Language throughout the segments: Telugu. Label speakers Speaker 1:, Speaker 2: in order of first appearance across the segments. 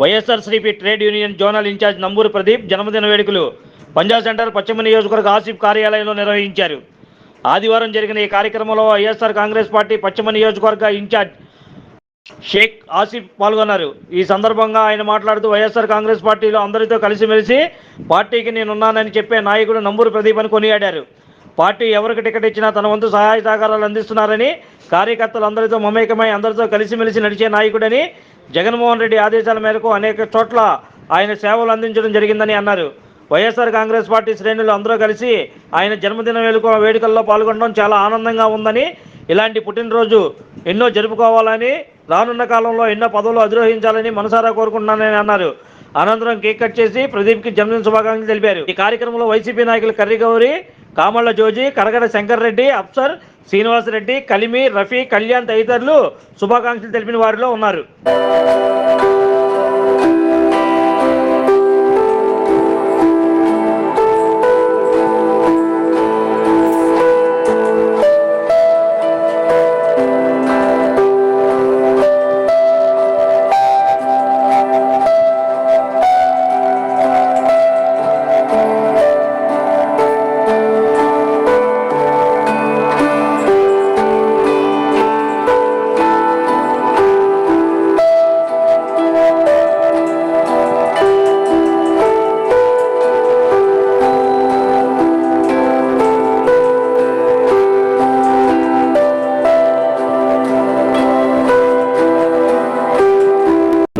Speaker 1: YSRCP trade union zonal incharge Namburu Pradeep జన్మదిన వేడుకలు పంజాబ్ సెంటర్ పశ్చిమ నియోజకవర్గ ఆసిఫ్ కార్యాలయంలో నిర్వహించారు. ఆదివారం జరిగిన ఈ కార్యక్రమంలో వైఎస్ఆర్ కాంగ్రెస్ పార్టీ పశ్చిమ నియోజకవర్గ ఇన్ఛార్జ్ షేక్ ఆసిఫ్ పాల్గొన్నారు. ఈ సందర్భంగా ఆయన మాట్లాడుతూ వైఎస్ఆర్ కాంగ్రెస్ పార్టీలో అందరితో కలిసిమెలిసి పార్టీకి నేనున్నానని చెప్పే నాయకుడు నంబూరు ప్రదీప్ అని కొనియాడారు. పార్టీ ఎవరికి టికెట్ ఇచ్చినా తన వంతు సహాయ సహకారాలు అందిస్తున్నారని కార్యకర్తలు అందరితో మమేకమై అందరితో కలిసిమెలిసి నడిచే నాయకుడని జగన్మోహన్ రెడ్డి ఆదేశాల మేరకు అనేక చోట్ల ఆయన సేవలు అందించడం జరిగిందని అన్నారు. వైఎస్ఆర్ కాంగ్రెస్ పార్టీ శ్రేణులు అందరూ కలిసి ఆయన జన్మదిన వేడుక వేడుకల్లో పాల్గొనడం చాలా ఆనందంగా ఉందని ఇలాంటి పుట్టినరోజు ఎన్నో జరుపుకోవాలని రానున్న కాలంలో ఎన్నో పదవులు అధిరోహించాలని మనసారా కోరుకుంటున్నానని అన్నారు. అనంతరం కేక్ కట్ చేసి ప్రదీప్కి జన్మదిన శుభాకాంక్షలు తెలిపారు. ఈ కార్యక్రమంలో వైసీపీ నాయకులు కర్రీగౌరి కామళ్ళ జోజి కరగడ శంకర్ రెడ్డి అప్సర్ శ్రీనివాసరెడ్డి కలిమి రఫీ కళ్యాణ్ తదితరులు శుభాకాంక్షలు తెలిపిన వారిలో ఉన్నారు.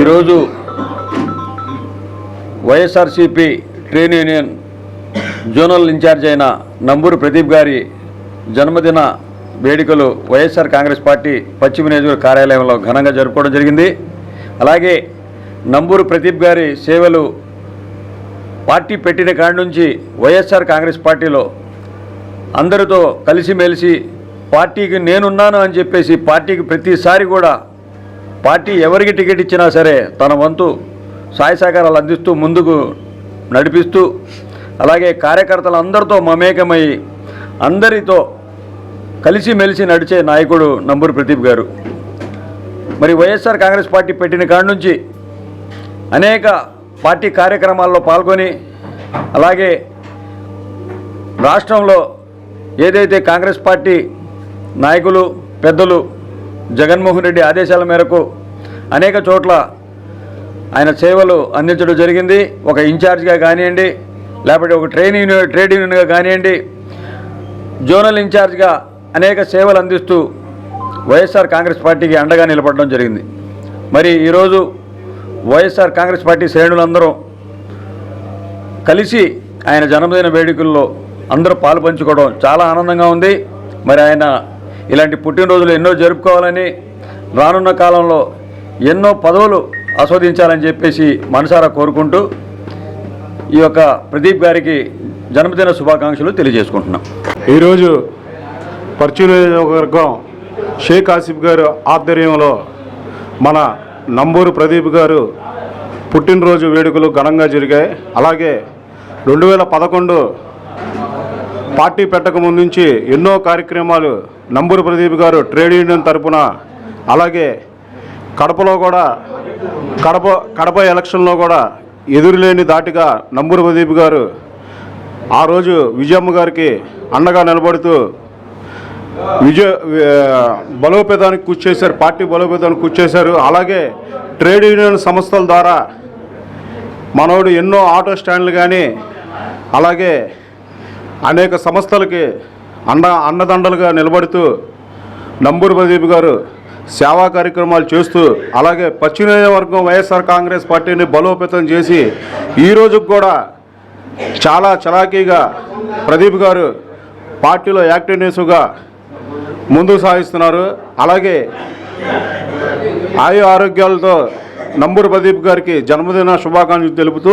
Speaker 2: ఈరోజు YSRCP trade union zonal incharge అయిన నంబూరు ప్రదీప్ గారి జన్మదిన వేడుకలు వైఎస్ఆర్ కాంగ్రెస్ పార్టీ పశ్చిమ నియోజకవర్గ కార్యాలయంలో ఘనంగా జరుపుకోవడం జరిగింది. అలాగే నంబూరు ప్రదీప్ గారి సేవలు పార్టీ పెట్టిన కాడి నుంచి వైఎస్ఆర్ కాంగ్రెస్ పార్టీలో అందరితో కలిసిమెలిసి పార్టీకి నేనున్నాను అని చెప్పేసి పార్టీకి ప్రతిసారి కూడా పార్టీ ఎవరికి టికెట్ ఇచ్చినా సరే తన వంతు సాయ సహకారాలు అందిస్తూ ముందుకు నడిపిస్తూ అలాగే కార్యకర్తలు అందరితో మమేకమై అందరితో కలిసిమెలిసి నడిచే నాయకుడు నంబూరు ప్రదీప్ గారు. మరి వైఎస్ఆర్ కాంగ్రెస్ పార్టీ పెట్టిన కాడి నుంచి అనేక పార్టీ కార్యక్రమాల్లో పాల్గొని అలాగే రాష్ట్రంలో ఏదైతే కాంగ్రెస్ పార్టీ నాయకులు పెద్దలు జగన్మోహన్ రెడ్డి ఆదేశాల మేరకు అనేక చోట్ల ఆయన సేవలు అందించడం జరిగింది. ఒక ఇన్ఛార్జ్గా కానివ్వండి లేకపోతే ఒక ట్రైన్ యూనియన్ ట్రేడ్ యూనియన్గా కానివ్వండి జోనల్ ఇన్ఛార్జ్గా అనేక సేవలు అందిస్తూ వైఎస్ఆర్ కాంగ్రెస్ పార్టీకి అండగా నిలబడడం జరిగింది. మరి ఈరోజు వైఎస్ఆర్ కాంగ్రెస్ పార్టీ శ్రేణులందరూ కలిసి ఆయన జన్మదిన వేడుకల్లో అందరూ పాలు పంచుకోవడం చాలా ఆనందంగా ఉంది. మరి ఆయన ఇలాంటి పుట్టినరోజులు ఎన్నో జరుపుకోవాలని రానున్న కాలంలో ఎన్నో పదవులు ఆస్వాదించాలని చెప్పేసి మనసారా కోరుకుంటూ ఈ యొక్క ప్రదీప్ గారికి జన్మదిన శుభాకాంక్షలు తెలియజేసుకుంటున్నాం.
Speaker 3: ఈరోజు పశ్చిమ షేక్ ఆసిఫ్ గారు ఆధ్వర్యంలో మన నంబూరు ప్రదీప్ గారు పుట్టినరోజు వేడుకలు ఘనంగా జరిగాయి. అలాగే రెండు వేల పదకొండు పార్టీ పెట్టక ముందు నుంచి ఎన్నో కార్యక్రమాలు నంబూరు ప్రదీప్ గారు ట్రేడ్ యూనియన్ తరపున అలాగే కడపలో కూడా కడప కడప ఎలక్షన్లో కూడా ఎదురులేని దాటిగా నంబూరు ప్రదీప్ గారు ఆ రోజు విజయమ్మ గారికి అండగా నిలబడుతూ విజయ బలోపేతానికి కృషి చేశారు పార్టీ బలోపేతానికి కృషి చేశారు. అలాగే ట్రేడ్ యూనియన్ సంస్థల ద్వారా మనోడు ఎన్నో ఆటో స్టాండ్లు కానీ అలాగే అనేక సంస్థలకి అండ అన్నదండలుగా నిలబడుతూ నంబూరు ప్రదీప్ గారు సేవా కార్యక్రమాలు చేస్తూ అలాగే పశ్చిమ నియోజకవర్గం వైఎస్ఆర్ కాంగ్రెస్ పార్టీని బలోపేతం చేసి ఈ రోజుకు కూడా చాలా చలాకీగా ప్రదీప్ గారు పార్టీలో యాక్టివ్నెస్గా ముందుకు సాగిస్తున్నారు. అలాగే ఆయు ఆరోగ్యాలతో నంబూరు ప్రదీప్ గారికి జన్మదిన శుభాకాంక్షలు తెలుపుతూ